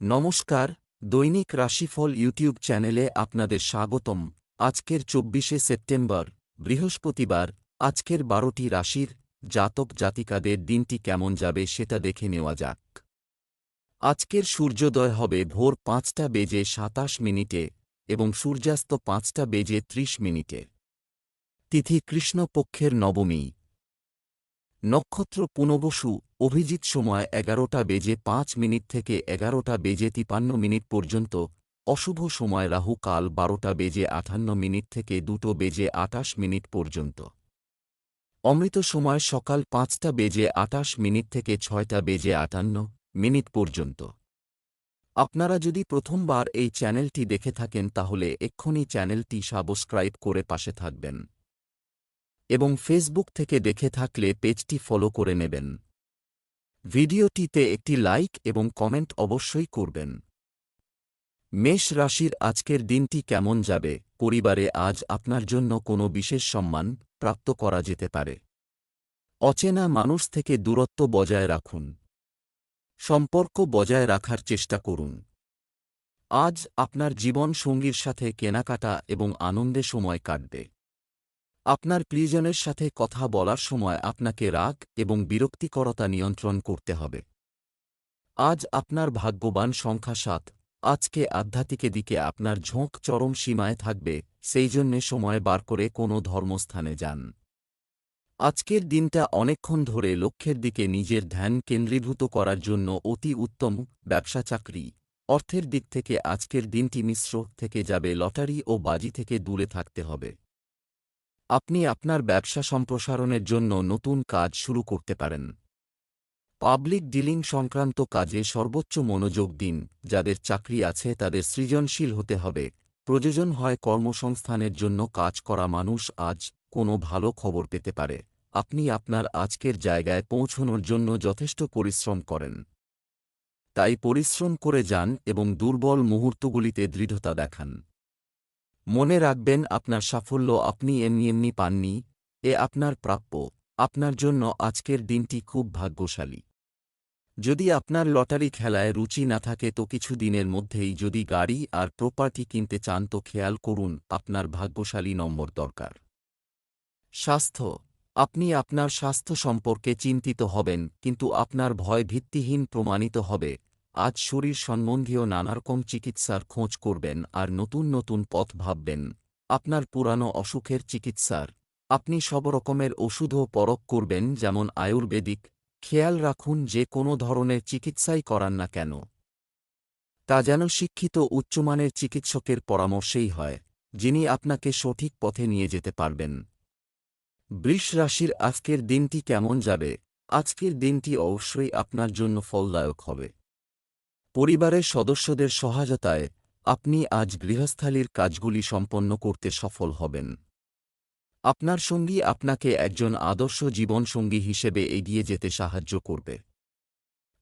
নমস্কার, দৈনিক রাশিফল ইউটিউব চ্যানেলে আপনাদের স্বাগতম। আজকের চব্বিশে সেপ্টেম্বর, বৃহস্পতিবার, আজকের বারোটি রাশির জাতক জাতিকাদের দিনটি কেমন যাবে সেটা দেখে নেওয়া যাক। আজকের সূর্যোদয় হবে ভোর পাঁচটা বেজে সাতাশ মিনিটে এবং সূর্যাস্ত পাঁচটা বেজে ত্রিশ মিনিটে। তিথি কৃষ্ণপক্ষের নবমী। নক্ষত্র পুনবসু অভিজিৎ সময় এগারোটা বেজে পাঁচ মিনিট থেকে এগারোটা বেজে তিপান্ন মিনিট পর্যন্ত, অশুভ সময় রাহু কাল বারোটা বেজে আঠান্ন মিনিট থেকে দুটো বেজে আটাশ মিনিট পর্যন্ত। অমৃত সময় সকাল পাঁচটা বেজে আটাশ মিনিট থেকে ছয়টা বেজে আটান্ন মিনিট পর্যন্ত। আপনারা যদি প্রথমবার এই চ্যানেলটি দেখে থাকেন তাহলে এক্ষুনি চ্যানেলটি সাবস্ক্রাইব করে পাশে থাকবেন। এবং ফেসবুক থেকে দেখে থাকলে পেজটি ফলো করে নেবেন। ভিডিওটিতে একটি লাইক এবং কমেন্ট অবশ্যই করবেন। মেষ রাশির আজকের দিনটি কেমন যাবে? পরিবারে আজ আপনার জন্য কোনো বিশেষ সম্মান প্রাপ্ত করা যেতে পারে। অচেনা মানুষ থেকে দূরত্ব বজায় রাখুন। সম্পর্ক বজায় রাখার চেষ্টা করুন। আজ আপনার জীবন সঙ্গীর সাথে কেনাকাটা এবং আনন্দে সময় কাটবে। আপনার প্রিয়জনের সাথে কথা বলার সময় আপনাকে রাগ এবং বিরক্তিকরতা নিয়ন্ত্রণ করতে হবে। আজ আপনার ভাগ্যবান সংখ্যা সাত। আজকে আধ্যাত্মিকে দিকে আপনার ঝোঁক চরম সীমায় থাকবে, সেই জন্যে সময় বার করে কোনো ধর্মস্থানে যান। আজকের দিনটা অনেকক্ষণ ধরে লক্ষ্যের দিকে নিজের ধ্যান কেন্দ্রীভূত করার জন্য অতি উত্তম ব্যবসা চাকরি। অর্থের দিক থেকে আজকের দিনটি মিশ্র থেকে যাবে, লটারি ও বাজি থেকে দূরে থাকতে হবে। আপনি আপনার ব্যবসা সম্প্রসারণের জন্য নতুন কাজ শুরু করতে পারেন। পাবলিক ডিলিং সংক্রান্ত কাজে সর্বোচ্চ মনোযোগ দিন, যাদের চাকরি আছে তাদের সৃজনশীল হতে হবে। প্রয়োজন হয় কর্মসংস্থানের জন্য কাজ করা মানুষ আজ কোনো ভালো খবর পেতে পারে। আপনি আপনার আজকের জায়গায় পৌঁছনোর জন্য যথেষ্ট পরিশ্রম করেন। তাই পরিশ্রম করে যান এবং দুর্বল মুহূর্তগুলিতে দৃঢ়তা দেখান। মনে রাখবেন, আপনার সাফল্য আপনি এমনি এমনি পাননি, এ আপনার প্রাপ্য। আপনার জন্য আজকের দিনটি খুব ভাগ্যশালী। যদি আপনার লটারি খেলায় রুচি না থাকে, তো কিছু দিনের মধ্যেই যদি গাড়ি আর প্রপার্টি কিনতে চান, তো খেয়াল করুন, আপনার ভাগ্যশালী নম্বর দরকার। স্বাস্থ্য। আপনি আপনার স্বাস্থ্য সম্পর্কে চিন্তিত হবেন, কিন্তু আপনার ভয় ভিত্তিহীন প্রমাণিত হবে। আজ শরীর সম্বন্ধীয় নানারকম চিকিৎসার খোঁজ করবেন আর নতুন নতুন পথ ভাববেন। আপনার পুরানো অসুখের চিকিৎসার। আপনি সব রকমের ওষুধও পরক করবেন যেমন আয়ুর্বেদিক। খেয়াল রাখুন যে কোনো ধরনের চিকিৎসাই করান না কেন। তা যেন শিক্ষিত উচ্চমানের চিকিৎসকের পরামর্শেই হয়, যিনি আপনাকে সঠিক পথে নিয়ে যেতে পারবেন। বৃষ রাশির আজকের দিনটি কেমন যাবে? আজকের দিনটি অবশ্যই আপনার জন্য ফলদায়ক হবে। পরিবারের সদস্যদের সহায়তায় আপনি আজ গৃহস্থালির কাজগুলি সম্পন্ন করতে সফল হবেন। আপনার সঙ্গী আপনাকে একজন আদর্শ জীবনসঙ্গী হিসেবে এগিয়ে যেতে সাহায্য করবে।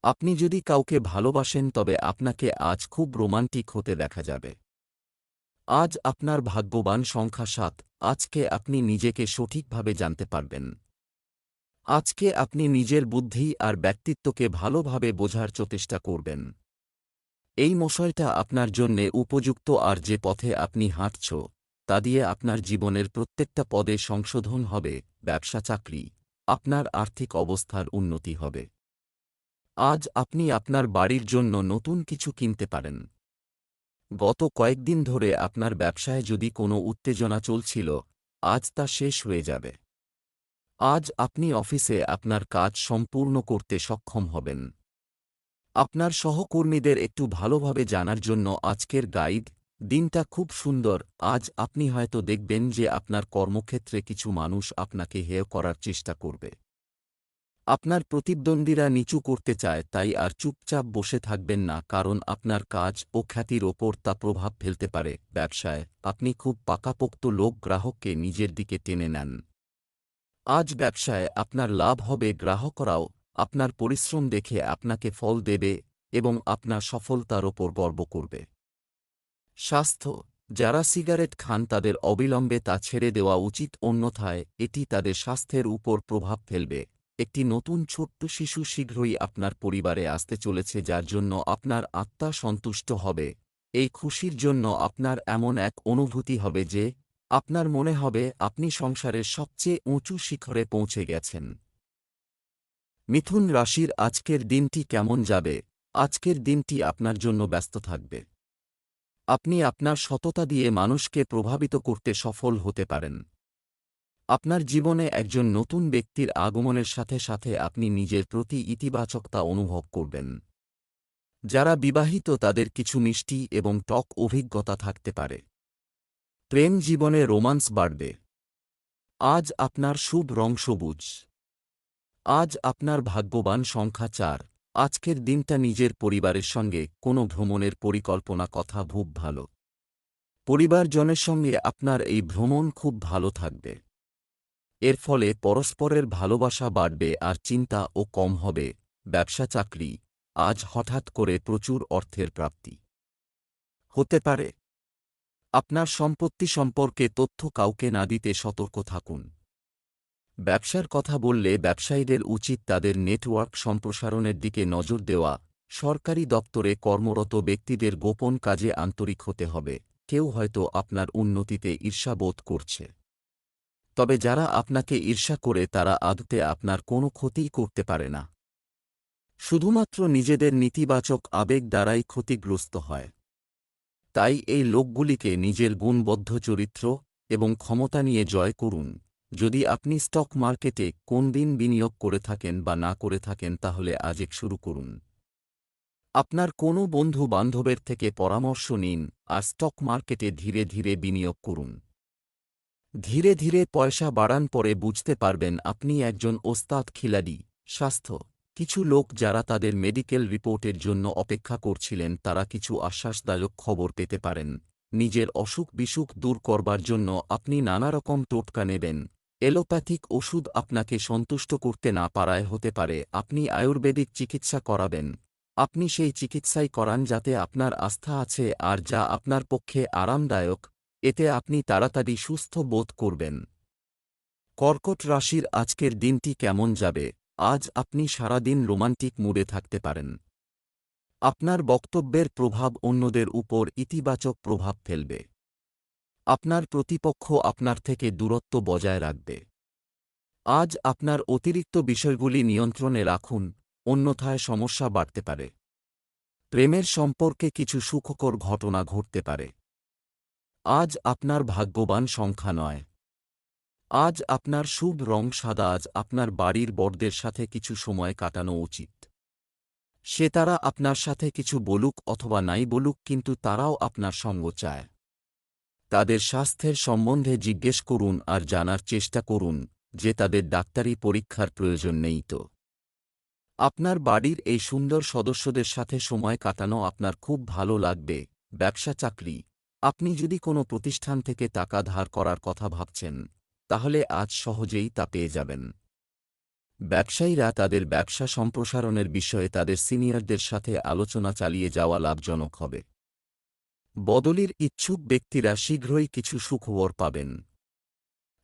আপনি যদি কাউকে ভালোবাসেন, তবে আপনাকে আজ খুব রোমান্টিক হতে দেখা যাবে। আজ আপনার ভাগ্যবান সংখ্যা সাত, আজকে আপনি নিজেকে সঠিকভাবে জানতে পারবেন। আজকে আপনি নিজের বুদ্ধি আর ব্যক্তিত্বকে ভালোভাবে বোঝার চেষ্টা করবেন। এই মশয়টা আপনার জন্যে উপযুক্ত আর যে পথে আপনি হাঁটছ, তা দিয়ে আপনার জীবনের প্রত্যেকটা পদে সংশোধন হবে, ব্যবসা চাকরি, আপনার আর্থিক অবস্থার উন্নতি হবে। আজ আপনি আপনার বাড়ির জন্য নতুন কিছু কিনতে পারেন। গত কয়েকদিন ধরে আপনার ব্যবসায় যদি কোনো উত্তেজনা চলছিল, আজ তা শেষ হয়ে যাবে। আজ আপনি অফিসে আপনার কাজ সম্পূর্ণ করতে সক্ষম হবেন। আপনার সহকর্মীদের একটু ভালোভাবে জানার জন্য আজকের গাইড, দিনটা খুব সুন্দর। আজ আপনি হয়তো দেখবেন যে আপনার কর্মক্ষেত্রে কিছু মানুষ আপনাকে হেয় করার চেষ্টা করবে। আপনার প্রতিদ্বন্দ্বীরা নিচু করতে চায়, তাই আর চুপচাপ বসে থাকবেন না, কারণ আপনার কাজ ও খ্যাতির ওপর তা প্রভাব ফেলতে পারে। ব্যবসায়, আপনি খুব পাকাপোক্ত লোক, গ্রাহককে নিজের দিকে টেনে নেন। আজ ব্যবসায় আপনার লাভ হবে, গ্রাহকরাও আপনার পরিশ্রম দেখে আপনাকে ফল দেবে এবং আপনার সফলতার ওপর গর্ব করবে। স্বাস্থ্য, যারা সিগারেট খান তাদের অবিলম্বে তা ছেড়ে দেওয়া উচিত, অন্যথায় এটি তাদের স্বাস্থ্যের উপর প্রভাব ফেলবে। একটি নতুন ছোট্ট শিশু শীঘ্রই আপনার পরিবারে আসতে চলেছে যার জন্য আপনার আত্মা সন্তুষ্ট হবে। এই খুশির জন্য আপনার এমন এক অনুভূতি হবে যে, আপনার মনে হবে আপনি সংসারের সবচেয়ে উঁচু শিখরে পৌঁছে গেছেন। মিথুন রাশির আজকের দিনটি কেমন যাবে? আজকের দিনটি আপনার জন্য ব্যস্ত থাকবে। আপনি আপনার সততা দিয়ে মানুষকে প্রভাবিত করতে সফল হতে পারেন। আপনার জীবনে একজন নতুন ব্যক্তির আগমনের সাথে সাথে আপনি নিজের প্রতি ইতিবাচকতা অনুভব করবেন। যারা বিবাহিত তাদের কিছু মিষ্টি এবং টক অভিজ্ঞতা থাকতে পারে। প্রেম জীবনে রোমান্স বাড়বে। আজ আপনার শুভ রং সবুজ। আজ আপনার ভাগ্যবান সংখ্যা চার। আজকের দিনটা নিজের পরিবারের সঙ্গে, কোনো ভ্রমণের পরিকল্পনা, কথা খুব ভালো। পরিবারজনের সঙ্গে আপনার এই ভ্রমণ খুব ভালো থাকবে। এর ফলে পরস্পরের ভালোবাসা বাড়বে আর চিন্তা ও কম হবে। ব্যবসা, চাকরি, আজ হঠাৎ করে প্রচুর অর্থের প্রাপ্তি। হতে পারে। আপনার সম্পত্তি সম্পর্কে তথ্য কাউকে না দিতে সতর্ক থাকুন। ব্যবসার কথা বললে ব্যবসায়ীদের উচিত তাদের নেটওয়ার্ক সম্প্রসারণের দিকে নজর দেওয়া, সরকারি দপ্তরে কর্মরত ব্যক্তিদের গোপন কাজে আন্তরিক হতে হবে, কেউ হয়তো আপনার উন্নতিতে ঈর্ষাবোধ করছে। তবে যারা আপনাকে ঈর্ষা করে তারা আদতে আপনার কোনো ক্ষতিই করতে পারে না। শুধুমাত্র নিজেদের নেতিবাচক আবেগ দ্বারাই ক্ষতিগ্রস্ত হয়। তাই এই লোকগুলিকে নিজের গুণবদ্ধ চরিত্র এবং ক্ষমতা নিয়ে জয় করুন। যদি আপনি স্টক মার্কেটে কোন দিন বিনিয়োগ করে থাকেন বা না করে থাকেন, তাহলে আজেক শুরু করুন। আপনার কোনো বন্ধু বান্ধবের থেকে পরামর্শ নিন আর স্টক মার্কেটে ধীরে ধীরে বিনিয়োগ করুন। ধীরে ধীরে পয়সা বাড়ান পরে বুঝতে পারবেন আপনি একজন ওস্তাদ খিলাড়ি, স্বাস্থ্য। কিছু লোক যারা তাদের মেডিকেল রিপোর্টের জন্য অপেক্ষা করছিলেন, তারা কিছু আশ্বাসদায়ক খবর পেতে পারেন। নিজের অসুখ বিসুখ দূর করবার জন্য আপনি নানারকম টোটকা নেবেন। এলোপ্যাথিক ওষুধ আপনাকে সন্তুষ্ট করতে না পারায় হতে পারে, আপনি আয়ুর্বেদিক চিকিৎসা করাবেন। আপনি সেই চিকিৎসাই করান যাতে আপনার আস্থা আছে আর যা আপনার পক্ষে আরামদায়ক, এতে আপনি তাড়াতাড়ি সুস্থ বোধ করবেন। কর্কট রাশির আজকের দিনটি কেমন যাবে? আজ আপনি সারাদিন রোমান্টিক মুডে থাকতে পারেন। আপনার বক্তব্যের প্রভাব অন্যদের উপর ইতিবাচক প্রভাব ফেলবে। আপনার প্রতিপক্ষ আপনার থেকে দূরত্ব বজায় রাখবে। আজ আপনার অতিরিক্ত বিষয়গুলি নিয়ন্ত্রণে রাখুন, অন্যথায় সমস্যা বাড়তে পারে। প্রেমের সম্পর্কে কিছু সুখকর ঘটনা ঘটতে পারে। আজ আপনার ভাগ্যবান সংখ্যা নয়। আজ আপনার শুভ রং সাদা, আজ আপনার বাড়ির বড়দের সাথে কিছু সময় কাটানো উচিত। সে তারা আপনার সাথে কিছু বলুক অথবা নাই বলুক, কিন্তু তারাও আপনার সঙ্গ চায়। তাদের স্বাস্থ্যের সম্বন্ধে জিজ্ঞেস করুন আর জানার চেষ্টা করুন, যে তাদের ডাক্তারি পরীক্ষার প্রয়োজন নেই তো। আপনার বাড়ির এই সুন্দর সদস্যদের সাথে সময় কাটানো আপনার খুব ভালো লাগবে, ব্যবসা চাকরি। আপনি যদি কোনো প্রতিষ্ঠান থেকে টাকা ধার করার কথা ভাবছেন, তাহলে আজ সহজেই তা পেয়ে যাবেন। ব্যবসায়ীরা তাদের ব্যবসা সম্প্রসারণের বিষয়ে তাদের সিনিয়রদের সাথে আলোচনা চালিয়ে যাওয়া লাভজনক হবে। বদলির ইচ্ছুক ব্যক্তিরা শীঘ্রই কিছু সুখবর পাবেন।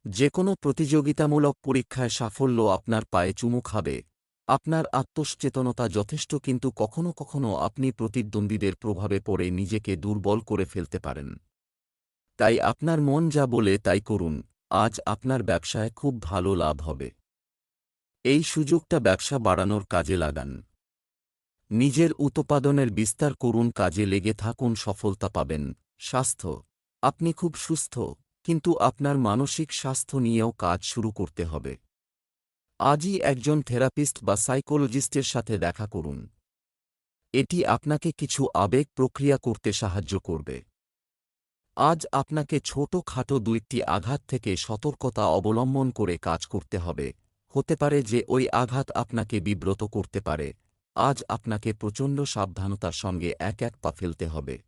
যে কোনো প্রতিযোগিতামূলক পরীক্ষায় সাফল্য আপনার পায়ে চুমু খাবে। আপনার আত্মসচেতনতা যথেষ্ট কিন্তু কখনো কখনো আপনি প্রতিদ্বন্দ্বীদের প্রভাবে পড়ে নিজেকে দুর্বল করে ফেলতে পারেন। তাই আপনার মন যা বলে তাই করুন, আজ আপনার ব্যবসায় খুব ভালো লাভ হবে। এই সুযোগটা ব্যবসা বাড়ানোর কাজে লাগান। নিজের উৎপাদনের বিস্তার করুন, কাজে লেগে থাকুন, সফলতা পাবেন। স্বাস্থ্য। আপনি খুব সুস্থ, কিন্তু আপনার মানসিক স্বাস্থ্য নিয়েও কাজ শুরু করতে হবে। আজই একজন থেরাপিস্ট বা সাইকোলজিস্টের সাথে দেখা করুন। এটি আপনাকে কিছু আবেগ প্রক্রিয়া করতে সাহায্য করবে। আজ আপনাকে ছোট খাটো দুইটি আঘাত থেকে সতর্কতা অবলম্বন করে কাজ করতে হবে। হতে পারে যে ওই আঘাত আপনাকে বিব্রত করতে পারে। আজ আপনাকে প্রচণ্ড সাবধানতার সঙ্গে এক এক পা ফেলতে হবে।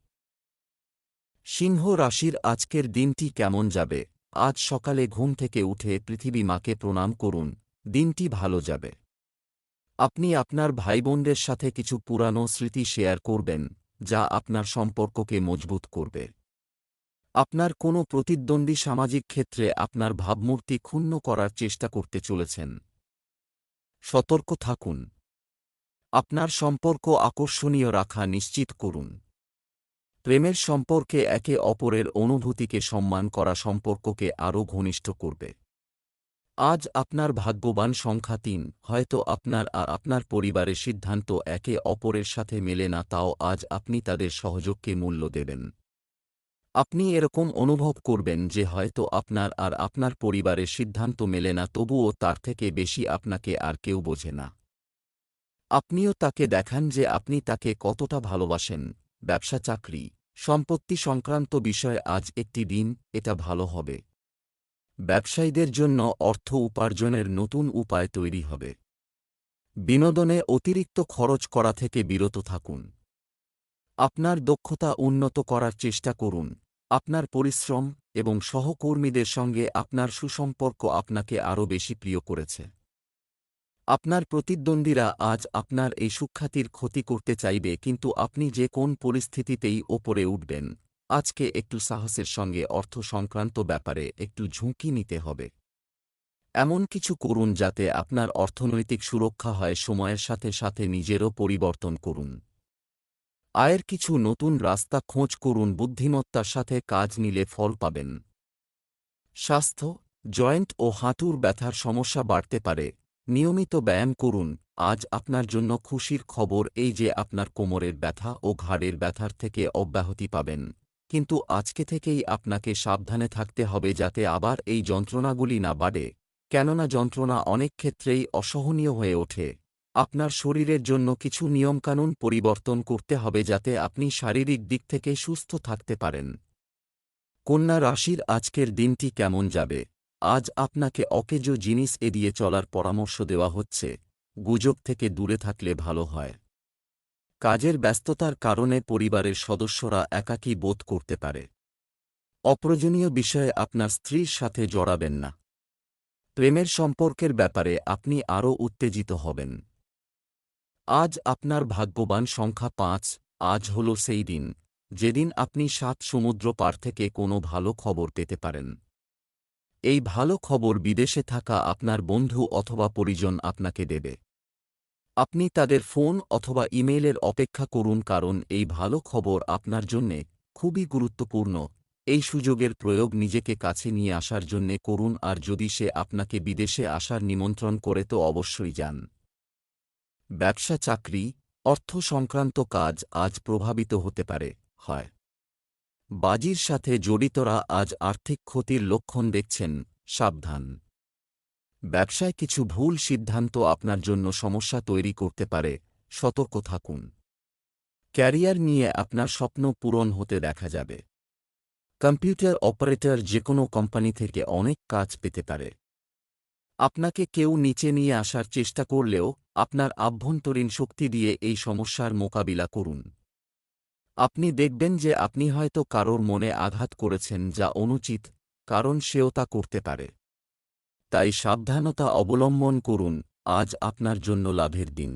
সিংহ রাশির আজকের দিনটি কেমন যাবে? আজ সকালে ঘুম থেকে উঠে পৃথিবী মাকে প্রণাম করুন, দিনটি ভালো যাবে। আপনি আপনার ভাইবোনদের সাথে কিছু পুরানো স্মৃতি শেয়ার করবেন, যা আপনার সম্পর্ককে মজবুত করবে। আপনার কোনো প্রতিদ্বন্দ্বী সামাজিক ক্ষেত্রে আপনার ভাবমূর্তি ক্ষুণ্ণ করার চেষ্টা করতে চলেছেন। সতর্ক থাকুন। আপনার সম্পর্ক আকর্ষণীয় রাখা নিশ্চিত করুন। প্রেমের সম্পর্কে একে অপরের অনুভূতিকে সম্মান করা সম্পর্ককে আরও ঘনিষ্ঠ করবে। আজ আপনার ভাগ্যবান সংখ্যা তিন, হয়তো আপনার আর আপনার পরিবারের সিদ্ধান্ত একে অপরের সাথে মেলে না, তাও আজ আপনি তাদের সহযোগকে মূল্য দেবেন। আপনি এরকম অনুভব করবেন যে হয়তো আপনার আর আপনার পরিবারের সিদ্ধান্ত মেলে না, তবুও তার থেকে বেশি আপনাকে আর কেউ বোঝে না। আপনিও তাকে দেখান যে আপনি তাকে কতটা ভালোবাসেন। ব্যবসা চাকরি, সম্পত্তি সংক্রান্ত বিষয়ে আজ একটি দিন, এটা ভালো হবে। ব্যবসায়ীদের জন্য অর্থ উপার্জনের নতুন উপায় তৈরি হবে। বিনোদনে অতিরিক্ত খরচ করা থেকে বিরত থাকুন। আপনার দক্ষতা উন্নত করার চেষ্টা করুন। আপনার পরিশ্রম এবং সহকর্মীদের সঙ্গে আপনার সুসম্পর্ক আপনাকে আরও বেশি প্রিয় করেছে। আপনার প্রতিদ্বন্দ্বীরা আজ আপনার এই সুখ্যাতির ক্ষতি করতে চাইবে, কিন্তু আপনি যে কোন পরিস্থিতিতেই ওপরে উঠবেন। আজকে একটু সাহসের সঙ্গে অর্থ সংক্রান্ত ব্যাপারে একটু ঝুঁকি নিতে হবে। এমন কিছু করুন যাতে আপনার অর্থনৈতিক সুরক্ষা হয়, সময়ের সাথে সাথে নিজেরও পরিবর্তন করুন। আয়ের কিছু নতুন রাস্তা খোঁজ করুন, বুদ্ধিমত্তার সাথে কাজ নিলে ফল পাবেন। স্বাস্থ্য, জয়েন্ট ও হাঁটুর ব্যথার সমস্যা বাড়তে পারে নিয়মিত ব্যায়াম করুন। আজ আপনার জন্য খুশির খবর এই যে আপনার কোমরের ব্যথা ও ঘাড়ের ব্যথার থেকে অব্যাহতি পাবেন। কিন্তু আজকে থেকেই আপনাকে সাবধানে থাকতে হবে যাতে আবার এই যন্ত্রণাগুলি না বাড়ে। কেননা যন্ত্রণা অনেক ক্ষেত্রেই অসহনীয় হয়ে ওঠে। আপনার শরীরের জন্য কিছু নিয়মকানুন পরিবর্তন করতে হবে যাতে আপনি শারীরিক দিক থেকে সুস্থ থাকতে পারেন। কন্যা রাশির আজকের দিনটি কেমন যাবে? আজ আপনাকে অকেজ জিনিস এড়িয়ে চলার পরামর্শ দেওয়া হচ্ছে, গুজব থেকে দূরে থাকলে ভালো হয়। কাজের ব্যস্ততার কারণে পরিবারের সদস্যরা একাকী বোধ করতে পারে। অপ্রয়োজনীয় বিষয়ে আপনার স্ত্রীর সাথে জড়াবেন না। প্রেমের সম্পর্কের ব্যাপারে আপনি আরও উত্তেজিত হবেন। আজ আপনার ভাগ্যবান সংখ্যা পাঁচ, আজ হল সেই দিন, যেদিন আপনি সাত সমুদ্র পার থেকে কোনো ভালো খবর পেতে পারেন। এই ভালো খবর বিদেশে থাকা আপনার বন্ধু অথবা পরিজন আপনাকে দেবে। আপনি তাদের ফোন অথবা ইমেইলের অপেক্ষা করুন কারণ এই ভালো খবর আপনার জন্যে খুবই গুরুত্বপূর্ণ। এই সুযোগের প্রয়োগ নিজেকে কাছে নিয়ে আসার জন্যে করুন আর যদি সে আপনাকে বিদেশে আসার নিমন্ত্রণ করে তো অবশ্যই যান। ব্যবসা চাকরি, অর্থ সংক্রান্ত কাজ আজ প্রভাবিত হতে পারে, হয়। বাজির সাথে জড়িতরা আজ আর্থিক ক্ষতির লক্ষণ দেখছেন, সাবধান। ব্যবসায় কিছু ভুল সিদ্ধান্ত আপনার জন্য সমস্যা তৈরি করতে পারে, সতর্ক থাকুন। ক্যারিয়ার নিয়ে আপনার স্বপ্ন পূরণ হতে দেখা যাবে। কম্পিউটার অপারেটর যে কোনো কোম্পানি থেকে অনেক কাজ পেতে পারে। আপনাকে কেউ নিচে নিয়ে আসার চেষ্টা করলেও আপনার আভ্যন্তরীণ শক্তি দিয়ে এই সমস্যার মোকাবিলা করুন। আপনি দেখবেন যে আপনি হয়তো কারোর মনে আঘাত করেছেন যা অনুচিত, কারণ সেও তা করতে পারে। তাই সাবধানতা অবলম্বন করুন, আজ আপনার জন্য লাভের দিন।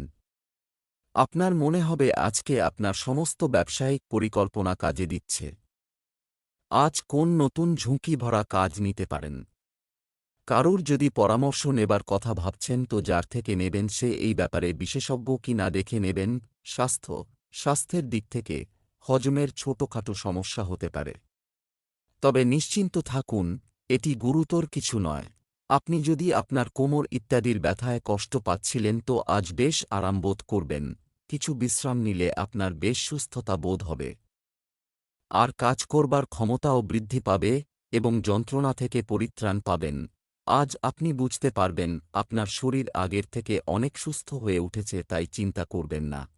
আপনার মনে হবে আজকে আপনার সমস্ত ব্যবসায়িক পরিকল্পনা কাজে দিচ্ছে। আজ কোন নতুন ঝুঁকি ভরা কাজ নিতে পারেন। কারুর যদি পরামর্শ নেবার কথা ভাবছেন তো যার থেকে নেবেন সে এই ব্যাপারে বিশেষজ্ঞ কি না দেখে নেবেন, স্বাস্থ্য, স্বাস্থ্যের দিক থেকে হজমের ছোটখাটো সমস্যা হতে পারে। তবে নিশ্চিন্ত থাকুন, এটি গুরুতর কিছু নয়। আপনি যদি আপনার কোমর ইত্যাদির ব্যথায় কষ্ট পাচ্ছিলেন তো আজ বেশ আরাম বোধ করবেন। কিছু বিশ্রাম নিলে আপনার বেশ সুস্থতা বোধ হবে। আর কাজ করবার ক্ষমতাও বৃদ্ধি পাবে এবং যন্ত্রণা থেকে পরিত্রাণ পাবেন। আজ আপনি বুঝতে পারবেন, আপনার শরীর আগের থেকে অনেক সুস্থ হয়ে উঠেছে তাই চিন্তা করবেন না।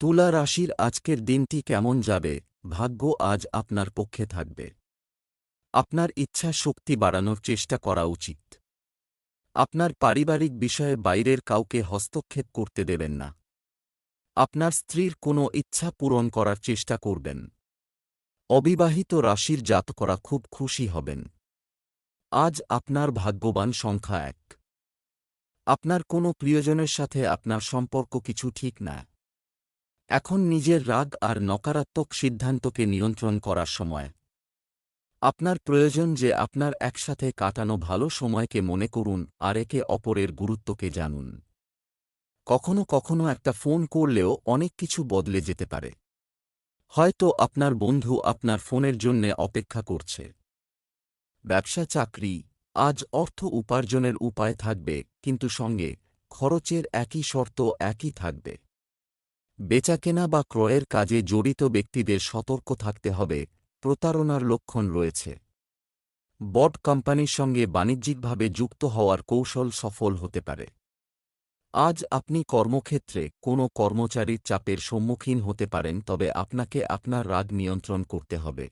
তুলা রাশির আজকের দিনটি কেমন যাবে? ভাগ্য আজ আপনার পক্ষে থাকবে। আপনার ইচ্ছা শক্তি বাড়ানোর চেষ্টা করা উচিত। আপনার পারিবারিক বিষয়ে বাইরের কাউকে হস্তক্ষেপ করতে দেবেন না। আপনার স্ত্রীর কোনো ইচ্ছা পূরণ করার চেষ্টা করবেন। অবিবাহিত রাশির জাত করা খুব খুশি হবেন। আজ আপনার ভাগ্যবান সংখ্যা এক। আপনার কোনো প্রিয়জনের সাথে আপনার সম্পর্ক কিছু ঠিক না। এখন নিজের রাগ আর নকারাত্মক সিদ্ধান্তকে নিয়ন্ত্রণ করার সময়। আপনার প্রয়োজন যে আপনার একসাথে কাটানো ভালো সময়কে মনে করুন আর একে অপরের গুরুত্বকে জানুন। কখনো কখনো একটা ফোন করলেও অনেক কিছু বদলে যেতে পারে। হয়তো আপনার বন্ধু আপনার ফোনের জন্যে অপেক্ষা করছে। ব্যবসা, চাকরি, আজ অর্থ উপার্জনের উপায় থাকবে, কিন্তু সঙ্গে খরচের একই শর্ত একই থাকবে। বেচাকেনা বা ক্রয়ের কাজে জড়িত ব্যক্তিদের সতর্ক থাকতে হবে, প্রতারণার লক্ষণ রয়েছে। বড কোম্পানির সঙ্গে বাণিজ্যিকভাবে যুক্ত হওয়ার কৌশল সফল হতে পারে। আজ আপনি কর্মক্ষেত্রে কোনো কর্মচারীর চাপের সম্মুখীন হতে পারেন, তবে আপনাকে আপনার রাগ নিয়ন্ত্রণ করতে হবে।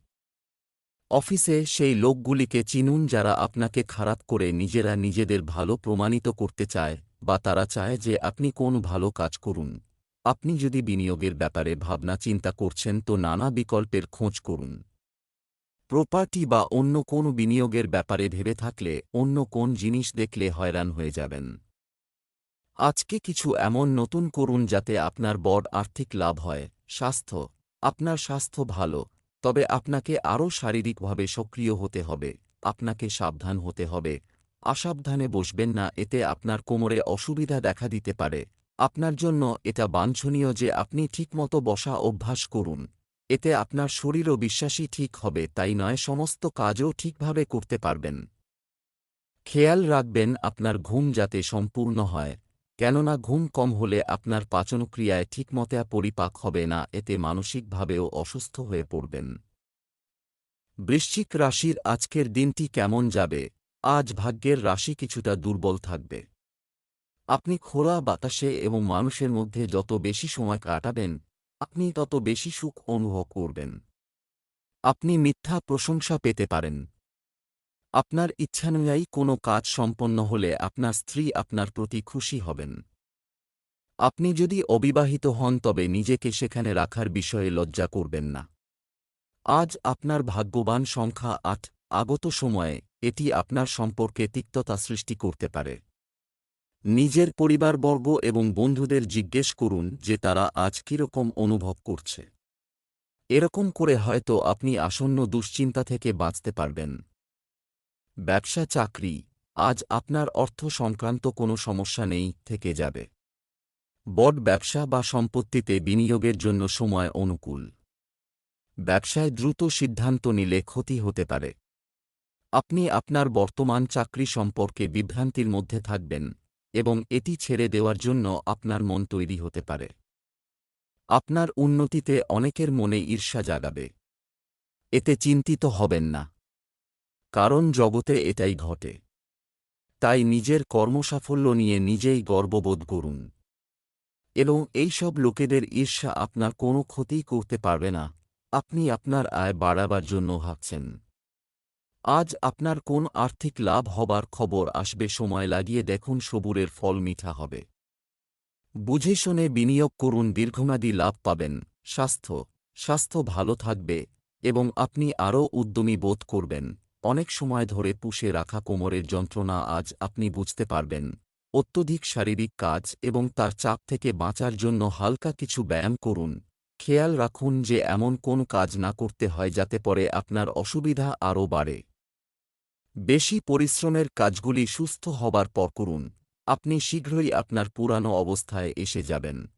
অফিসে সেই লোকগুলিকে চিনুন যারা আপনাকে খারাপ করে নিজেরা নিজেদের ভালো প্রমাণিত করতে চায়, বা তারা চায় যে আপনি কোন ভালো কাজ করুন। আপনি যদি বিনিয়োগের ব্যাপারে ভাবনা চিন্তা করছেন তো নানা বিকল্পের খোঁজ করুন। প্রপার্টি বা অন্য কোন বিনিয়োগের ব্যাপারে ভেবে থাকলে অন্য কোন জিনিস দেখলে হয়রান হয়ে যাবেন। আজকে কিছু এমন নতুন করুন যাতে আপনার বড় আর্থিক লাভ হয়, স্বাস্থ্য, আপনার স্বাস্থ্য ভালো, তবে আপনাকে আরও শারীরিকভাবে সক্রিয় হতে হবে, আপনাকে সাবধান হতে হবে অসাবধানে বসবেন না, এতে আপনার কোমরে অসুবিধা দেখা দিতে পারে। আপনার জন্য এটা বাঞ্ছনীয় যে আপনি ঠিকমতো বসা অভ্যাস করুন। এতে আপনার শরীরও বিশ্বাসী ঠিক হবে, তাই নয়, সমস্ত কাজও ঠিকভাবে করতে পারবেন। খেয়াল রাখবেন আপনার ঘুম যাতে সম্পূর্ণ হয়, কেননা ঘুম কম হলে আপনার পাচনক্রিয়ায় ঠিকমতো পরিপাক হবে না, এতে মানসিকভাবেও অসুস্থ হয়ে পড়বেন। বৃশ্চিক রাশির আজকের দিনটি কেমন যাবে? আজ ভাগ্যের রাশি কিছুটা দুর্বল থাকবে। আপনি খোলা বাতাসে এবং মানুষের মধ্যে যত বেশি সময় কাটাবেন, আপনি তত বেশি সুখ অনুভব করবেন। আপনি মিথ্যা প্রশংসা পেতে পারেন। আপনার ইচ্ছানুযায়ী কোনো কাজ সম্পন্ন হলে আপনার স্ত্রী আপনার প্রতি খুশি হবেন। আপনি যদি অবিবাহিত হন, তবে নিজেকে সেখানে রাখার বিষয়ে লজ্জা করবেন না। আজ আপনার ভাগ্যবান সংখ্যা আট, আগত সময়ে এটি আপনার সম্পর্কে তিক্ততা সৃষ্টি করতে পারে। নিজের পরিবারবর্গ এবং বন্ধুদের জিজ্ঞেস করুন যে তারা আজ কীরকম অনুভব করছে। এরকম করে হয়তো আপনি আসন্ন দুশ্চিন্তা থেকে বাঁচতে পারবেন। ব্যবসা চাকরি, আজ আপনার অর্থ সংক্রান্ত কোনো সমস্যা নেই, থেকে যাবে। বড ব্যবসা বা সম্পত্তিতে বিনিয়োগের জন্য সময় অনুকূল। ব্যবসায় দ্রুত সিদ্ধান্ত নিলে ক্ষতি হতে পারে। আপনি আপনার বর্তমান চাকরি সম্পর্কে বিভ্রান্তির মধ্যে থাকবেন। এবং এটি ছেড়ে দেওয়ার জন্য আপনার মন তৈরি হতে পারে। আপনার উন্নতিতে অনেকের মনে ঈর্ষা জাগাবে। এতে চিন্তিত হবেন না। কারণ জগতে এটাই ঘটে। তাই নিজের কর্মসাফল্য নিয়ে নিজেই গর্ববোধ করুন। এবং এইসব লোকেদের ঈর্ষা আপনার কোনো ক্ষতি করতে পারবে না। আপনি আপনার আয় বাড়াবার জন্য ভাবছেন। আজ আপনার কোন আর্থিক লাভ হবার খবর আসবে সময় লাগিয়ে দেখুন সবুরের ফল মিঠা হবে। বুঝে শুনে বিনিয়োগ করুন দীর্ঘমেয়াদী লাভ পাবেন, স্বাস্থ্য স্বাস্থ্য ভালো থাকবে এবং আপনি আরও উদ্যমী বোধ করবেন। অনেক সময় ধরে পুষে রাখা কোমরের যন্ত্রণা আজ আপনি বুঝতে পারবেন। অত্যধিক শারীরিক কাজ এবং তার চাপ থেকে বাঁচার জন্য হালকা কিছু ব্যায়াম করুন। খেয়াল রাখুন যে এমন কোন কাজ না করতে হয় যাতে পরে আপনার অসুবিধা আরও বাড়ে। বেশি পরিশ্রমের কাজগুলি সুস্থ হবার পর করুন। আপনি শীঘ্রই আপনার পুরানো অবস্থায় এসে যাবেন।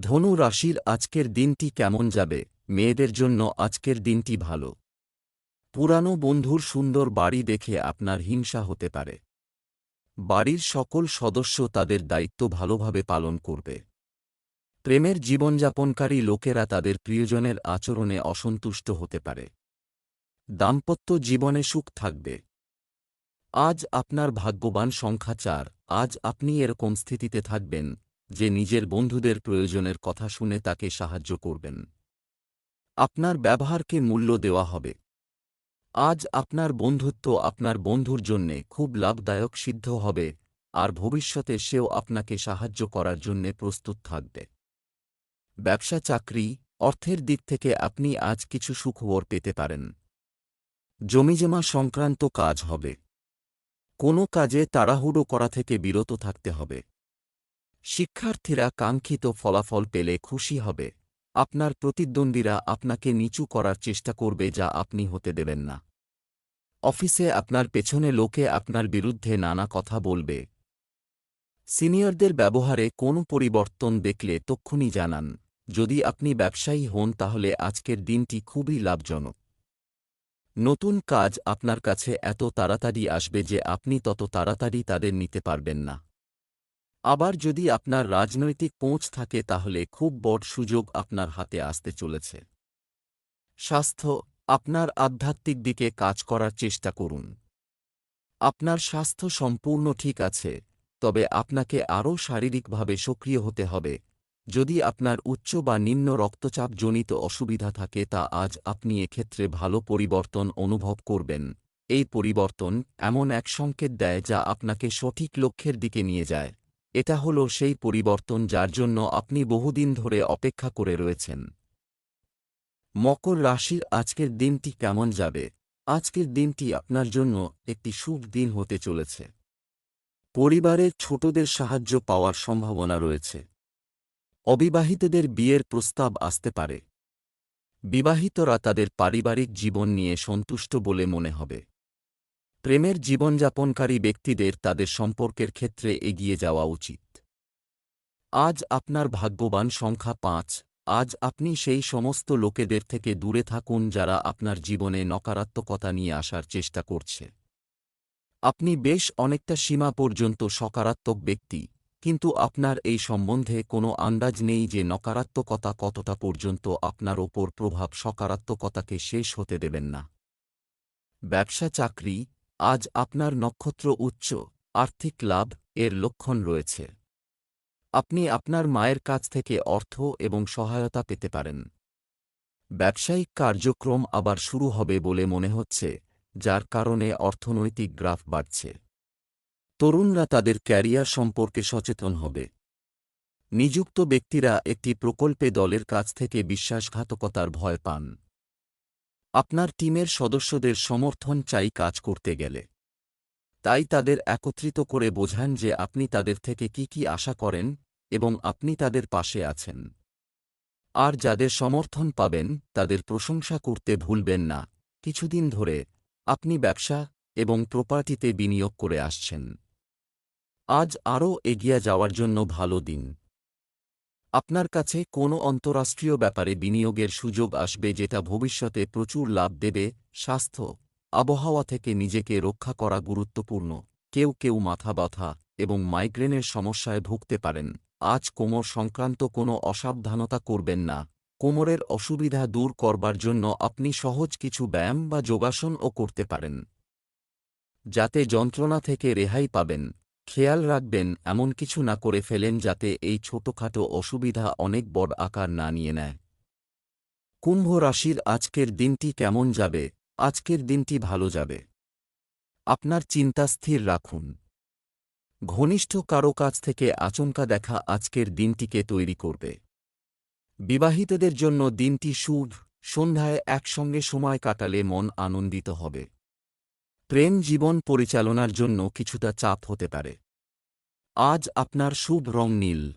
ধনু রাশির আজকের দিনটি কেমন যাবে? মেয়েদের জন্য আজকের দিনটি ভালো। পুরানো বন্ধুর সুন্দর বাড়ি দেখে আপনার হিংসা হতে পারে। বাড়ির সকল সদস্য তাদের দায়িত্ব ভালোভাবে পালন করবে। প্রেমের জীবনযাপনকারী লোকেরা তাদের প্রিয়জনের আচরণে অসন্তুষ্ট হতে পারে। দাম্পত্য জীবনে সুখ থাকবে। আজ আপনার ভাগ্যবান সংখ্যা চার, আজ আপনি এরকম স্থিতিতে থাকবেন, যে নিজের বন্ধুদের প্রয়োজনের কথা শুনে তাকে সাহায্য করবেন। আপনার ব্যবহারকে মূল্য দেওয়া হবে। আজ আপনার বন্ধুত্ব আপনার বন্ধুর জন্যে খুব লাভদায়ক সিদ্ধ হবে, আর ভবিষ্যতে সেও আপনাকে সাহায্য করার জন্যে প্রস্তুত থাকবে। ব্যবসা চাকরি, অর্থের দিক থেকে আপনি আজ কিছু সুখবর পেতে পারেন। জমিজমা সংক্রান্ত কাজ হবে। কোনো কাজে তাড়াহুড়ো করা থেকে বিরত থাকতে হবে। শিক্ষার্থীরা কাঙ্ক্ষিত ফলাফল পেলে খুশি হবে। আপনার প্রতিদ্বন্দ্বীরা আপনাকে নিচু করার চেষ্টা করবে যা আপনি হতে দেবেন না। অফিসে আপনার পেছনে লোকে আপনার বিরুদ্ধে নানা কথা বলবে। সিনিয়রদের ব্যবহারে কোনো পরিবর্তন দেখলে তক্ষুনি জানান, যদি আপনি ব্যবসায়ী হন তাহলে আজকের দিনটি খুবই লাভজনক। নতুন কাজ আপনার কাছে এত তাড়াতাড়ি আসবে যে আপনি তত তাড়াতাড়ি তাদের নিতে পারবেন না। আবার যদি আপনার রাজনৈতিক পৌঁছ থাকে তাহলে খুব বড় সুযোগ আপনার হাতে আসতে চলেছে। স্বাস্থ্য, আপনার আধ্যাত্মিক দিকে কাজ করার চেষ্টা করুন। আপনার স্বাস্থ্য সম্পূর্ণ ঠিক আছে, তবে আপনাকে আরও শারীরিকভাবে সক্রিয় হতে হবে। যদি আপনার উচ্চ বা নিম্ন রক্তচাপ জনিত অসুবিধা থাকে তা আজ আপনি এক্ষেত্রে ভালো পরিবর্তন অনুভব করবেন। এই পরিবর্তন এমন এক সংকেত দেয় যা আপনাকে সঠিক লক্ষ্যের দিকে নিয়ে যায়। এটা হল সেই পরিবর্তন যার জন্য আপনি বহুদিন ধরে অপেক্ষা করে রয়েছেন। মকর রাশির আজকের দিনটি কেমন যাবে? আজকের দিনটি আপনার জন্য একটি শুভ দিন হতে চলেছে। পরিবারের ছোটদের সাহায্য পাওয়ার সম্ভাবনা রয়েছে। অবিবাহিতদের বিয়ের প্রস্তাব আসতে পারে। বিবাহিতরা তাদের পারিবারিক জীবন নিয়ে সন্তুষ্ট বলে মনে হবে। প্রেমের জীবনযাপনকারী ব্যক্তিদের তাদের সম্পর্কের ক্ষেত্রে এগিয়ে যাওয়া উচিত। আজ আপনার ভাগ্যবান সংখ্যা পাঁচ। আজ আপনি সেই সমস্ত লোকেদের থেকে দূরে থাকুন যারা আপনার জীবনে নকারাত্মকতা নিয়ে আসার চেষ্টা করছে। আপনি বেশ অনেকটা সীমা পর্যন্ত সকারাত্মক ব্যক্তি। কিন্তু আপনার এই সম্বন্ধে কোনো আন্দাজ নেই যে নকারাত্মকতা কতটা পর্যন্ত আপনার ওপর প্রভাব সকারাত্মকতাকে শেষ হতে দেবেন না। ব্যবসা চাকরি, আজ আপনার নক্ষত্র উচ্চ, আর্থিক লাভ, এর লক্ষণ রয়েছে। আপনি আপনার মায়ের কাছ থেকে অর্থ এবং সহায়তা পেতে পারেন। ব্যবসায়িক কার্যক্রম আবার শুরু হবে বলে মনে হচ্ছে, যার কারণে অর্থনৈতিক গ্রাফ বাড়ছে। তরুণরা তাদের ক্যারিয়ার সম্পর্কে সচেতন হবে। নিযুক্ত ব্যক্তিরা একটি প্রকল্পে দলের কাছ থেকে বিশ্বাসঘাতকতার ভয় পান। আপনার টিমের সদস্যদের সমর্থন চাই কাজ করতে গেলে। তাই তাদের একত্রিত করে বোঝান যে আপনি তাদের থেকে কি কি আশা করেন এবং আপনি তাদের পাশে আছেন। আর যাদের সমর্থন পাবেন, তাদের প্রশংসা করতে ভুলবেন না। কিছুদিন ধরে আপনি ব্যবসা এবং প্রপার্টিতে বিনিয়োগ করে আসছেন। আজ আরও এগিয়ে যাওয়ার জন্য ভালো দিন। আপনার কাছে কোনো অন্তরাষ্ট্রীয় ব্যাপারে বিনিয়োগের সুযোগ আসবে যেটা ভবিষ্যতে প্রচুর লাভ দেবে, স্বাস্থ্য, আবহাওয়া থেকে নিজেকে রক্ষা করা গুরুত্বপূর্ণ, কেউ কেউ মাথা ব্যথা এবং মাইগ্রেনের সমস্যায় ভুগতে পারেন। আজ কোমর সংক্রান্ত কোনো অসাবধানতা করবেন না। কোমরের অসুবিধা দূর করবার জন্য আপনি সহজ কিছু ব্যায়াম বা যোগাসনও করতে পারেন। যাতে যন্ত্রণা থেকে রেহাই পাবেন। খেয়াল রাখবেন, এমন কিছু না করে ফেলেন যাতে এই ছোটখাটো অসুবিধা অনেক বড় আকার না নিয়ে নেয়। কুম্ভ রাশির আজকের দিনটি কেমন যাবে? আজকের দিনটি ভালো যাবে। আপনার চিন্তা স্থির রাখুন। ঘনিষ্ঠ কারও কাছ থেকে আচমকা দেখা আজকের দিনটিকে তৈরি করবে। বিবাহিতদের জন্য দিনটি শুভ। সন্ধ্যায় একসঙ্গে সময় কাটালে মন আনন্দিত হবে। প্রেম জীবন পরিচালনার জন্য কিছুটা চাপ হতে পারে। আজ আপনার শুভ রং নীল।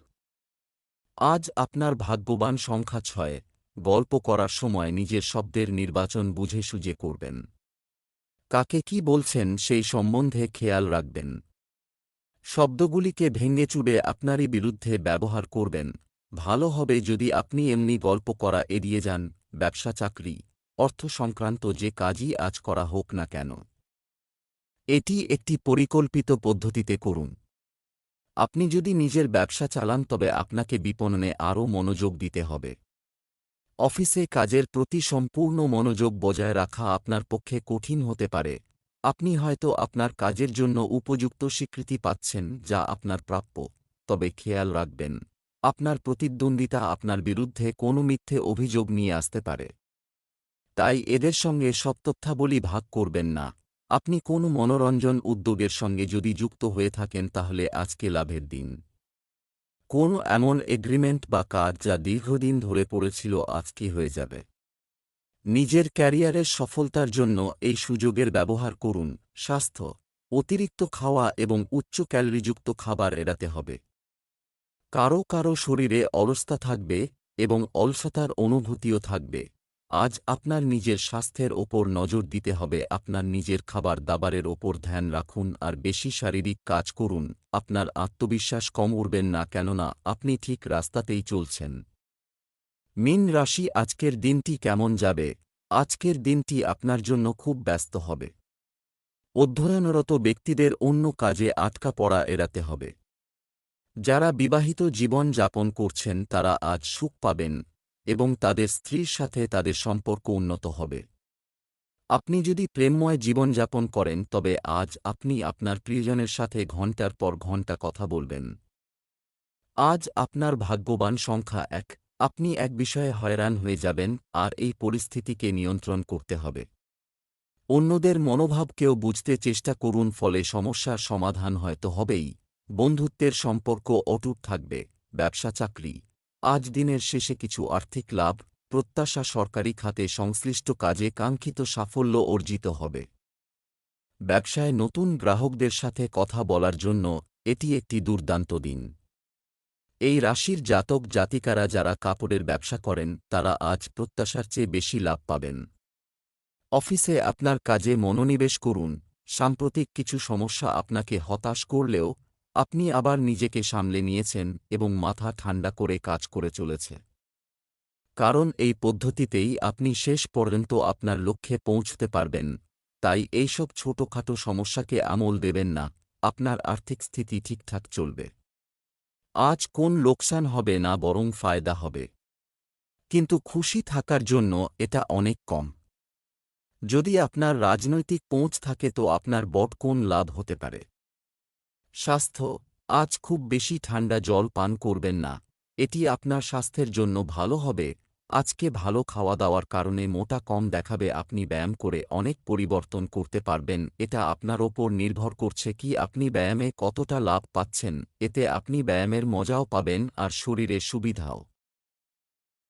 আজ আপনার ভাগ্যবান সংখ্যা ছয়। গল্প করার সময় নিজের শব্দের নির্বাচন বুঝে সুঝে করবেন। কাকে কি বলছেন সেই সম্বন্ধে খেয়াল রাখবেন। শব্দগুলিকে ভেঙে চুবে আপনারই বিরুদ্ধে ব্যবহার করবেন। ভালো হবে যদি আপনি এমনি গল্প করা এড়িয়ে যান। ব্যবসা চাকরি, অর্থ সংক্রান্ত যে কাজই আজ করা হোক না কেন। এটি একটি পরিকল্পিত পদ্ধতিতে করুন। আপনি যদি নিজের ব্যবসা চালান, তবে আপনাকে বিপণনে আরও মনোযোগ দিতে হবে। অফিসে কাজের প্রতি সম্পূর্ণ মনোযোগ বজায় রাখা আপনার পক্ষে কঠিন হতে পারে। আপনি হয়তো আপনার কাজের জন্য উপযুক্ত স্বীকৃতি পাচ্ছেন, যা আপনার প্রাপ্য, তবে খেয়াল রাখবেন, আপনার প্রতিদ্বন্দ্বিতা আপনার বিরুদ্ধে কোনো মিথ্যে অভিযোগ নিয়ে আসতে পারে। তাই এদের সঙ্গে সব তথ্যাবলী ভাগ করবেন না। আপনি কোনো মনোরঞ্জন উদ্যোগের সঙ্গে যদি যুক্ত হয়ে থাকেন তাহলে আজকে লাভের দিন। কোনো এমন এগ্রিমেন্ট বা কাজ যা দীর্ঘদিন ধরে পড়েছিল আজকে হয়ে যাবে। নিজের ক্যারিয়ারের সফলতার জন্য এই সুযোগের ব্যবহার করুন। স্বাস্থ্য, অতিরিক্ত খাওয়া এবং উচ্চ ক্যালোরিযুক্ত খাবার এড়াতে হবে। কারও কারও শরীরে অলসতা থাকবে এবং অলসতার অনুভূতিও থাকবে। আজ আপনার নিজের স্বাস্থ্যের ওপর নজর দিতে হবে। আপনার নিজের খাবার দাবারের ওপর ধ্যান রাখুন আর বেশি শারীরিক কাজ করুন। আপনার আত্মবিশ্বাস কম উঠবেন না কেননা আপনি ঠিক রাস্তাতেই চলছেন। মিন রাশি, আজকের দিনটি কেমন যাবে? আজকের দিনটি আপনার জন্য খুব ব্যস্ত হবে। অধ্যয়নরত ব্যক্তিদের অন্য কাজে আটকা পড়া এড়াতে হবে। যারা বিবাহিত জীবন যাপন করছেন তারা আজ সুখ পাবেন। এবং তাদের স্ত্রীর সাথে তাদের সম্পর্ক উন্নত হবে। আপনি যদি প্রেমময় জীবনযাপন করেন, তবে আজ আপনি আপনার প্রিয়জনের সাথে ঘণ্টার পর ঘণ্টা কথা বলবেন। আজ আপনার ভাগ্যবান সংখ্যা এক। আপনি এক বিষয়ে হয়রান হয়ে যাবেন, আর এই পরিস্থিতিকে নিয়ন্ত্রণ করতে হবে। অন্যদের মনোভাবকেও বুঝতে চেষ্টা করুন, ফলে সমস্যার সমাধান হয়তো হবেই। বন্ধুত্বের সম্পর্ক অটুট থাকবে। ব্যবসা চাকরি আজ দিনের শেষে কিছু আর্থিক লাভ প্রত্যাশা সরকারি খাতে সংশ্লিষ্ট কাজে কাঙ্ক্ষিত সাফল্য অর্জিত হবে। ব্যবসায় নতুন গ্রাহকদের সাথে কথা বলার জন্য এটি একটি দুর্দান্ত দিন। এই রাশির জাতক জাতিকারা যারা কাপড়ের ব্যবসা করেন, তারা আজ প্রত্যাশার চেয়ে বেশি লাভ পাবেন। অফিসে আপনার কাজে মনোনিবেশ করুন। সাম্প্রতিক কিছু সমস্যা আপনাকে হতাশ করলেও আপনি আবার নিজেকে সামলে নিয়েছেন এবং মাথা ঠান্ডা করে কাজ করে চলেছে। কারণ এই পদ্ধতিতেই আপনি শেষ পর্যন্ত আপনার লক্ষ্যে পৌঁছতে পারবেন। তাই এইসব ছোটখাটো সমস্যাকে আমল দেবেন না, আপনার আর্থিক স্থিতি ঠিকঠাক চলবে। আজ কোন লোকসান হবে না বরং ফায়দা হবে। কিন্তু খুশি থাকার জন্য এটা অনেক কম। যদি আপনার রাজনৈতিক পৌঁছ থাকে তো আপনার বট কোন লাভ হতে পারে? স্বাস্থ্য, আজ খুব বেশি ঠান্ডা জল পান করবেন না। এটি আপনার স্বাস্থ্যের জন্য ভালো হবে। আজকে ভালো খাওয়া দাওয়ার কারণে মোটা কম দেখাবে আপনি ব্যায়াম করে অনেক পরিবর্তন করতে পারবেন। এটা আপনার ওপর নির্ভর করছে কি আপনি ব্যায়ামে কতটা লাভ পাচ্ছেন। এতে আপনি ব্যায়ামের মজাও পাবেন আর শরীরে সুবিধাও।